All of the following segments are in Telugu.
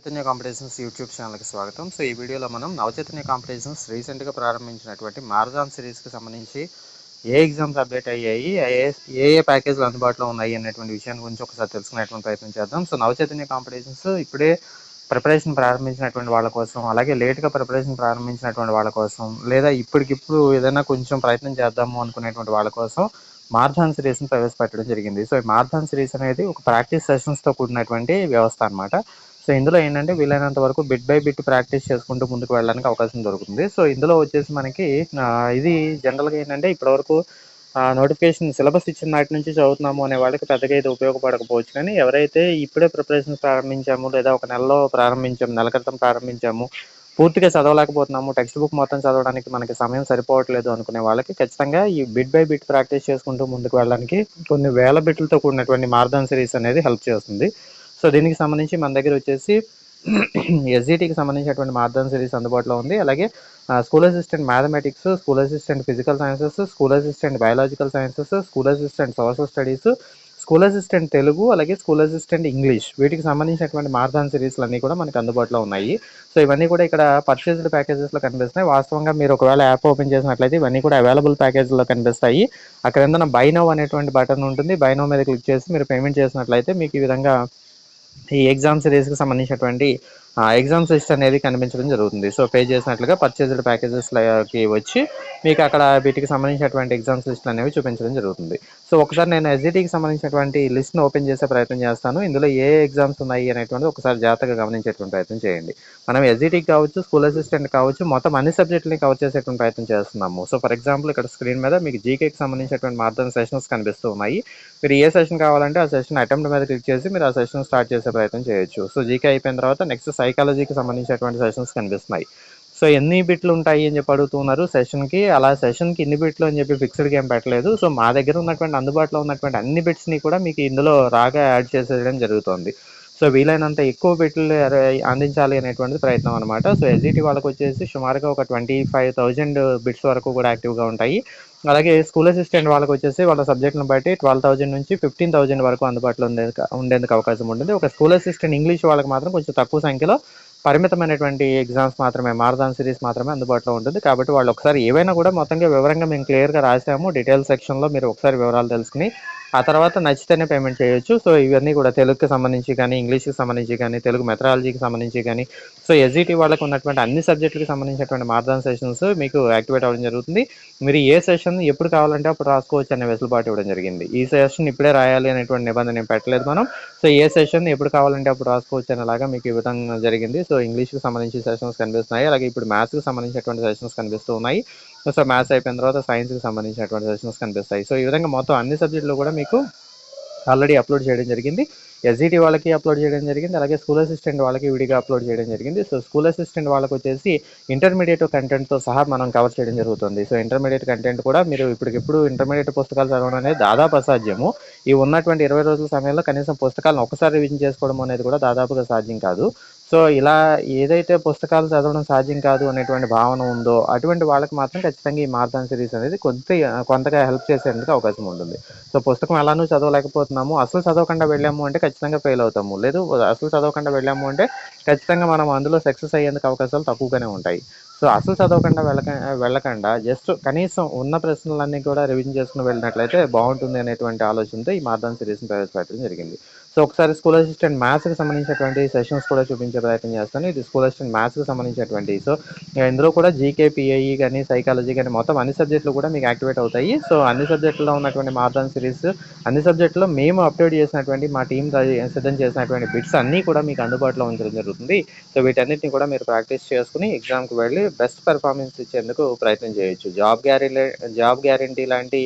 చైతన్య కాంపిటీషన్స్ యూట్యూబ్ ఛానల్కి స్వాగతం. సో ఈ వీడియోలో మనం నవచైతన్య కాంపిటీషన్స్ రీసెంట్గా ప్రారంభించినటువంటి మారథాన్ సిరీస్కి సంబంధించి ఏ ఎగ్జామ్స్ అప్డేట్ అయ్యాయి ఏ ఏ ప్యాకేజ్లు అందుబాటులో ఉన్నాయి అనేటువంటి విషయాన్ని గురించి ఒకసారి తెలుసుకునేటువంటి ప్రయత్నం చేద్దాం. సో నవచైతన్య కాంపిటీషన్స్ ఇప్పుడే ప్రిపరేషన్ ప్రారంభించినటువంటి వాళ్ళ కోసం అలాగే లేట్గా ప్రిపరేషన్ ప్రారంభించినటువంటి వాళ్ళ కోసం లేదా ఇప్పటికిప్పుడు ఏదైనా కొంచెం ప్రయత్నం చేద్దాము అనుకునేటువంటి వాళ్ళ కోసం మార్థాన్ సిరీస్ని ప్రవేశపెట్టడం జరిగింది. సో ఈ మార్థాన్ సిరీస్ అనేది ఒక ప్రాక్టీస్ సెషన్స్తో కూడినటువంటి వ్యవస్థ అనమాట సో ఇందులో ఏంటంటే వీలైనంత వరకు బిట్ బై బిట్ ప్రాక్టీస్ చేసుకుంటూ ముందుకు వెళ్ళడానికి అవకాశం దొరుకుతుంది. సో ఇందులో వచ్చేసి మనకి ఇది జనరల్గా ఏంటంటే ఇప్పటివరకు నోటిఫికేషన్ సిలబస్ ఇచ్చిన నాటి నుంచి చదువుతున్నాము అనే వాళ్ళకి పెద్దగా ఇది ఉపయోగపడకపోవచ్చు. కానీ ఎవరైతే ఇప్పుడే ప్రిపరేషన్ ప్రారంభించాము లేదా ఒక నెలలో ప్రారంభించాము నెల క్రితం ప్రారంభించాము పూర్తిగా చదవలేకపోతున్నాము టెక్స్ట్ బుక్ మొత్తం చదవడానికి మనకి సమయం సరిపోవట్లేదు అనుకునే వాళ్ళకి ఖచ్చితంగా ఈ బిట్ బై బిట్ ప్రాక్టీస్ చేసుకుంటూ ముందుకు వెళ్ళడానికి కొన్ని వేల బిట్లతో కూడినటువంటి మార్దన్ సిరీస్ అనేది హెల్ప్ చేస్తుంది. సో దీనికి సంబంధించి మన దగ్గర వచ్చేసి ఎస్జిటికి సంబంధించినటువంటి మార్దన్ సిరీస్ అందుబాటులో ఉంది. అలాగే school assistant mathematics school assistant physical sciences school assistant biological sciences school assistant social studies school assistant Telugu అలాగే స్కూల్ అసిస్టెంట్ ఇంగ్లీష్. వీటికి సంబంధించినటువంటి మార్థాన్ సిరీస్లు అన్నీ కూడా మనకు అందుబాటులో ఉన్నాయి. సో ఇవన్నీ కూడా ఇక్కడ పర్చేజ్డ్ ప్యాకేజెస్లో కనిపిస్తున్నాయి. వాస్తవంగా మీరు ఒకవేళ యాప్ ఓపెన్ చేసినట్లయితే ఇవన్నీ కూడా అవైలబుల్ ప్యాకేజ్లో కనిపిస్తాయి. అక్కడ ఏదైనా బైనో అనేటువంటి బటన్ ఉంటుంది. బైనో మీద క్లిక్ చేసి మీరు పేమెంట్ చేసినట్లయితే మీకు ఈ విధంగా ఈ ఎగ్జామ్ సిరీస్కి సంబంధించినటువంటి ఎగ్జామ్స్ లిస్ట్ అనేది కనిపించడం జరుగుతుంది. సో పే చేసినట్లుగా పర్చేజ్డ్ ప్యాకేజెస్కి వచ్చి మీకు అక్కడ వీటికి సంబంధించినటువంటి ఎగ్జామ్స్ లిస్ట్ అనేవి చూపించడం జరుగుతుంది. సో ఒకసారి నేను ఎస్జిటికి సంబంధించినటువంటి లిస్ట్ను ఓపెన్ చేసే ప్రయత్నం చేస్తాను. ఇందులో ఏ ఎగ్జామ్స్ ఉన్నాయి అనేటువంటి ఒకసారి జాగ్రత్తగా గమనించేటువంటి ప్రయత్నం చేయండి. మనం ఎస్జిటికి కావచ్చు స్కూల్ అసిస్టెంట్ కావచ్చు మొత్తం అన్ని సబ్జెక్టులని కవర్ చేసేటువంటి ప్రయత్నం చేస్తున్నాము. సో ఫర్ ఎగ్జాంపుల్ ఇక్కడ స్క్రీన్ మీద మీకు జీకేకి సంబంధించినటువంటి మార్దన్ సెషన్స్ కనిపిస్తూ ఉన్నాయి. మీరు ఏ సెషన్ కావాలంటే ఆ సెషన్ అటెంప్ట్ మీద క్లిక్ చేసి మీరు ఆ సెషన్ స్టార్ట్ చేసే ప్రయత్నం చేయొచ్చు. సో జీకే అయిపోయిన తర్వాత నెక్స్ట్ సైకాలజీకి సంబంధించినటువంటి సెషన్స్ కనిపిస్తున్నాయి. సో ఎన్ని బిట్లు ఉంటాయి అని చెప్పి అడుగుతున్నారు. సెషన్కి అలా సెషన్కి ఇన్ని బిట్లు అని చెప్పి ఫిక్స్డ్గా ఏం పెట్టలేదు. సో మా దగ్గర ఉన్నటువంటి అందుబాటులో ఉన్నటువంటి అన్ని బిట్స్ని కూడా మీకు ఇందులో రాగా యాడ్ చేసేయడం జరుగుతుంది. సో వీలైనంత ఎక్కువ బిట్లు అందించాలి అనేటువంటిది ప్రయత్నం అనమాట సో ఎస్జిటి వాళ్ళకి వచ్చేసి సుమారుగా ఒక ట్వంటీ ఫైవ్ థౌజండ్ బిట్స్ వరకు కూడా యాక్టివ్గా ఉంటాయి. అలాగే స్కూల్ అసిస్టెంట్ వాళ్ళకి వచ్చేసి వాళ్ళ సబ్జెక్ట్ని బట్టి ట్వెల్వ్ థౌజండ్ నుంచి ఫిఫ్టీన్ థౌజండ్ వరకు అందుబాటులో ఉండే ఉండేందుకు అవకాశం ఉంటుంది. ఒక స్కూల్ అసిస్టెంట్ ఇంగ్లీష్ వాళ్ళకి మాత్రం కొంచెం తక్కువ సంఖ్యలో పరిమితమైనటువంటి ఎగ్జామ్స్ మాత్రమే మారథాన్ సిరీస్ మాత్రమే అందుబాటులో ఉంటుంది. కాబట్టి వాళ్ళు ఒకసారి ఏవైనా కూడా మొత్తంగా వివరంగా మేము క్లియర్గా రాసాము డీటెయిల్ సెక్షన్లో మీరు ఒకసారి వివరాలు తెలుసుకుని ఆ తర్వాత నచ్చితేనే పేమెంట్ చేయొచ్చు. సో ఇవన్నీ కూడా తెలుగుకి సంబంధించి కానీ ఇంగ్లీష్కి సంబంధించి కానీ తెలుగు మెథడాలజీకి సంబంధించి కానీ సో ఎస్జిటి వాళ్ళకి ఉన్నటువంటి అన్ని సబ్జెక్టులకు సంబంధించినటువంటి మార్దాన్ సెషన్స్ మీకు యాక్టివేట్ అవ్వడం జరుగుతుంది. మీరు ఏ సెషన్ ఎప్పుడు కావాలంటే అప్పుడు రాసుకోవచ్చు అనే వెసులుబాటు ఇవ్వడం జరిగింది. ఈ సెషన్ ఇప్పుడే రాయాలి అనేటువంటి నిబంధన నేను పెట్టలేదు మనం. సో ఏ సెషన్ ఎప్పుడు కావాలంటే అప్పుడు రాసుకోవచ్చు అనేలాగా మీకు ఈ విధంగా జరిగింది. సో ఇంగ్లీష్కి సంబంధించి సెషన్స్ కనిపిస్తున్నాయి. అలాగే ఇప్పుడు మ్యాథ్స్కి సంబంధించినటువంటి సెషన్స్ కనిపిస్తూ ఉన్నాయి. సో మ్యాథ్స్ అయిపోయిన తర్వాత సైన్స్కి సంబంధించినటువంటి సెషన్స్ కనిపిస్తాయి. సో ఈ విధంగా మొత్తం అన్ని సబ్జెక్టులు కూడా మీకు ఆల్రెడీ అప్లోడ్ చేయడం జరిగింది. ఎస్జిటి వాళ్ళకి అప్లోడ్ చేయడం జరిగింది. అలాగే స్కూల్ అసిస్టెంట్ వాళ్ళకి విడిగా అప్లోడ్ చేయడం జరిగింది. సో స్కూల్ అసిస్టెంట్ వాళ్ళకి వచ్చేసి ఇంటర్మీడియట్ కంటెంట్తో సహా మనం కవర్ చేయడం జరుగుతుంది. సో ఇంటర్మీడియట్ కంటెంట్ కూడా మీరు ఇప్పటికిప్పుడు ఇంటర్మీడియట్ పుస్తకాలు చదవడం అనేది దాదాపు అసాధ్యము. ఈ ఉన్నటువంటి ఇరవై రోజుల సమయంలో కనీసం పుస్తకాలను ఒకసారి రివిజన్ చేసుకోవడం అనేది కూడా దాదాపుగా సాధ్యం కాదు. సో ఇలా ఏదైతే పుస్తకాలు చదవడం సాధ్యం కాదు అనేటువంటి భావన ఉందో అటువంటి వాళ్ళకి మాత్రం ఖచ్చితంగా ఈ మార్థాన్ సిరీస్ అనేది కొంత కొంతగా హెల్ప్ చేసేందుకు అవకాశం ఉంటుంది. సో పుస్తకం ఎలానూ చదవలేకపోతున్నాము. అసలు చదవకుండా వెళ్ళాము అంటే ఖచ్చితంగా ఫెయిల్ అవుతాము. లేదు అసలు చదవకుండా వెళ్ళాము అంటే ఖచ్చితంగా మనం అందులో సక్సెస్ అయ్యేందుకు అవకాశాలు తక్కువగానే ఉంటాయి. సో అసలు చదవకుండా వెళ్ళక వెళ్ళకుండా జస్ట్ కనీసం ఉన్న ప్రశ్నలన్నీ కూడా రివిజన్ చేసుకుని వెళ్ళినట్లయితే బాగుంటుంది అనేటువంటి ఆలోచనతో ఈ మార్దాన్ సిరీస్ని ప్రవేశపెట్టడం జరిగింది. సో ఒకసారి స్కూల్ అసిస్టెంట్ మ్యాథ్స్కి సంబంధించినటువంటి సెషన్స్ కూడా చూపించే ప్రయత్నం చేస్తాను. ఇది స్కూల్ అసిస్టెంట్ మ్యాథ్స్కి సంబంధించినటువంటి. సో ఇందులో కూడా జీకే పిఐఈ కానీ సైకాలజీ కానీ మొత్తం అన్ని సబ్జెక్టులు కూడా మీకు యాక్టివేట్ అవుతాయి. సో అన్ని సబ్జెక్టులో ఉన్నటువంటి మార్దాన్ సిరీస్ అన్ని సబ్జెక్టులో మేము అప్డేట్ చేసినటువంటి మా టీం సిద్ధం చేసినటువంటి బిట్స్ అన్నీ కూడా మీకు అందుబాటులో ఉంచడం జరుగుతుంది. సో వీటన్నిటిని కూడా మీరు ప్రాక్టీస్ చేసుకుని ఎగ్జామ్కి వెళ్ళి బెస్ట్ పెర్ఫార్మెన్స్ ఇచ్చేందుకు ప్రయత్నం చేయొచ్చు. జాబ్ గ్యారెంటీ జాబ్ గ్యారెంటీ లాంటి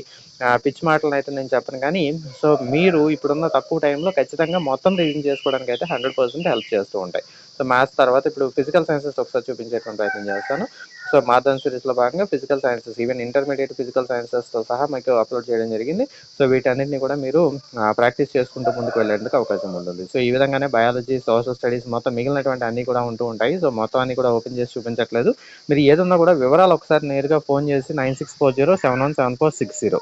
పిచ్చి మాటలను అయితే నేను చెప్పను కానీ సో మీరు ఇప్పుడున్న తక్కువ టైంలో ఖచ్చితంగా మొత్తం రివిజన్ చేసుకోవడానికి అయితే హండ్రెడ్ పర్సెంట్ హెల్ప్ చేస్తూ ఉంటాయి. సో మ్యాథ్స్ తర్వాత ఇప్పుడు ఫిజికల్ సైన్సెస్ ఒకసారి చూపించేటువంటి ప్రయత్నం చేస్తాను. సో మాధవన్ సిరీస్లో భాగంగా physical sciences even intermediate physical సైన్సెస్తో సహా మీకు అప్లోడ్ చేయడం జరిగింది. సో వీటన్నిటిని కూడా మీరు ప్రాక్టీస్ చేసుకుంటూ ముందుకు వెళ్ళేందుకు అవకాశం ఉంటుంది. సో ఈ విధంగానే బయాలజీ సోషల్ స్టడీస్ మొత్తం మిగిలినటువంటి అన్ని కూడా ఉంటూ ఉంటాయి. సో మొత్తం అన్ని కూడా ఓపెన్ చేసి చూపించట్లేదు. మీరు ఏదన్నా కూడా వివరాలు ఒకసారి నేరుగా ఫోన్ చేసి nine six four zero seven one seven four six zero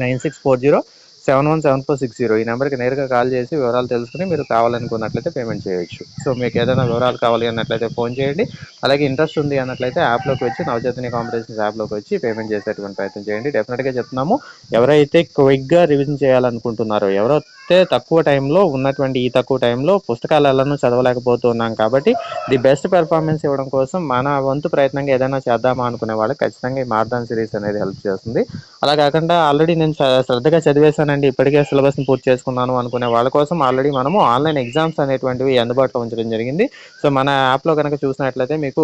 nine six four zero. Seven one seven four six zero ఈ నెంబర్కి నేరుగా కాల్ చేసి వివరాలు తెలుసుకుని మీరు కావాలనుకున్నట్లయితే పేమెంట్ చేయొచ్చు. సో మీకు ఏదైనా వివరాలు కావాలి అన్నట్లయితే ఫోన్ చేయండి. అలాగే ఇంట్రెస్ట్ ఉంది అన్నట్లయితే యాప్లోకి వచ్చి నవచైతన్య కాంపిటీషన్స్ యాప్లోకి వచ్చి పేమెంట్ చేసేటువంటి ప్రయత్నం చేయండి. డెఫినెట్గా చెప్తున్నాము ఎవరైతే క్విక్గా రివిజన్ చేయాలనుకుంటున్నారో ఎవరైతే తక్కువ టైంలో ఉన్నటువంటి ఈ తక్కువ టైంలో పుస్తకాలను చదవలేకపోతున్నాం కాబట్టి ది బెస్ట్ పెర్ఫార్మెన్స్ ఇవ్వడం కోసం మన వంతు ప్రయత్నంగా ఏదైనా చేద్దామా అనుకునే వాళ్ళకి ఖచ్చితంగా ఈ మార్దాన్ సిరీస్ అనేది హెల్ప్ చేస్తుంది. అలా కాకుండా ఆల్రెడీ నేను శ్రద్ధగా శ్రద్ధగా చదివేశానండి ఇప్పటికే సిలబస్ని పూర్తి చేసుకున్నాను అనుకునే వాళ్ళ కోసం ఆల్రెడీ మనము ఆన్లైన్ ఎగ్జామ్స్ అనేటువంటివి అందుబాటులో ఉంచడం జరిగింది. సో మన యాప్లో కనుక చూసినట్లయితే మీకు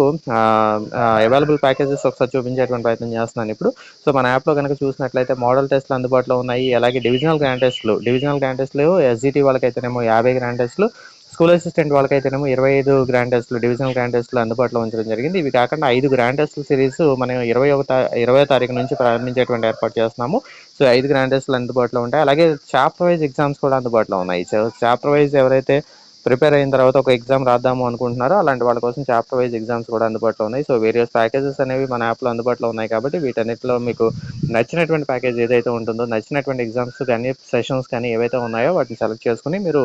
అవైలబుల్ ప్యాకేజెస్ ఒకసారి చూపించేటువంటి ప్రయత్నం చేస్తున్నాను ఇప్పుడు. సో మన యాప్లో కనుక చూసినట్లయితే మోడల్ టెస్ట్లు అందుబాటులో ఉన్నాయి. అలాగే డివిజనల్ గ్రాండ్ టెస్ట్లు డివిజనల్ గ్రాండ్ టెస్ట్లు ఎస్జిటి వాళ్ళకైతేనేమో యాభై గ్రాండ్ టెస్ట్లు స్కూల్ అసిస్టెంట్ వాళ్ళకైతేనేమో ఇరవై ఐదు గ్రాండ్ టెస్ట్లు డివిజనల్ గ్రాండ్ టెస్ట్లు అందుబాటులో ఉంచడం జరిగింది. ఇవి కాకుండా ఐదు గ్రాండ్ టెస్ట్ల సిరీస్ మనం ఇరవై ఒక ఇరవై తారీఖు నుంచి ప్రారంభించేటువంటి ఏర్పాటు చేస్తున్నాము. సో ఐదు గ్రాండ్ టెస్ట్లు అందుబాటులో ఉంటాయి. అలాగే చాప్టర్ వైజ్ ఎగ్జామ్స్ కూడా అందుబాటులో ఉన్నాయి. చాప్టర్ వైజ్ ఎవరైతే ప్రిపేర్ అయిన తర్వాత ఒక ఎగ్జామ్ రాద్దాము అనుకుంటున్నారో అలాంటి వాళ్ళ కోసం చాప్టర్ వైజ్ ఎగ్జామ్స్ కూడా అందుబాటులో ఉన్నాయి. సో వేరియస్ ప్యాకేజెస్ అనేవి మన యాప్లో అందుబాటులో ఉన్నాయి కాబట్టి వీటన్నిటిలో మీకు నచ్చినటువంటి ప్యాకేజ్ ఏదైతే ఉంటుందో నచ్చినటువంటి ఎగ్జామ్స్ కానీ సెషన్స్ కానీ ఏవైతే ఉన్నాయో వాటిని సెలెక్ట్ చేసుకుని మీరు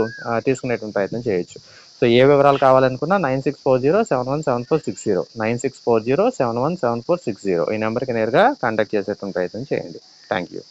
తీసుకునేటువంటి ప్రయత్నం చేయొచ్చు. సో ఏ వివరాలు కావాలనుకున్నా nine six four zero seven one seven four six zero nine six four zero seven one seven four six zero ఈ నెంబర్కి నేరుగా కాంటాక్ట్ చేసేటువంటి ప్రయత్నం చేయండి. Thank you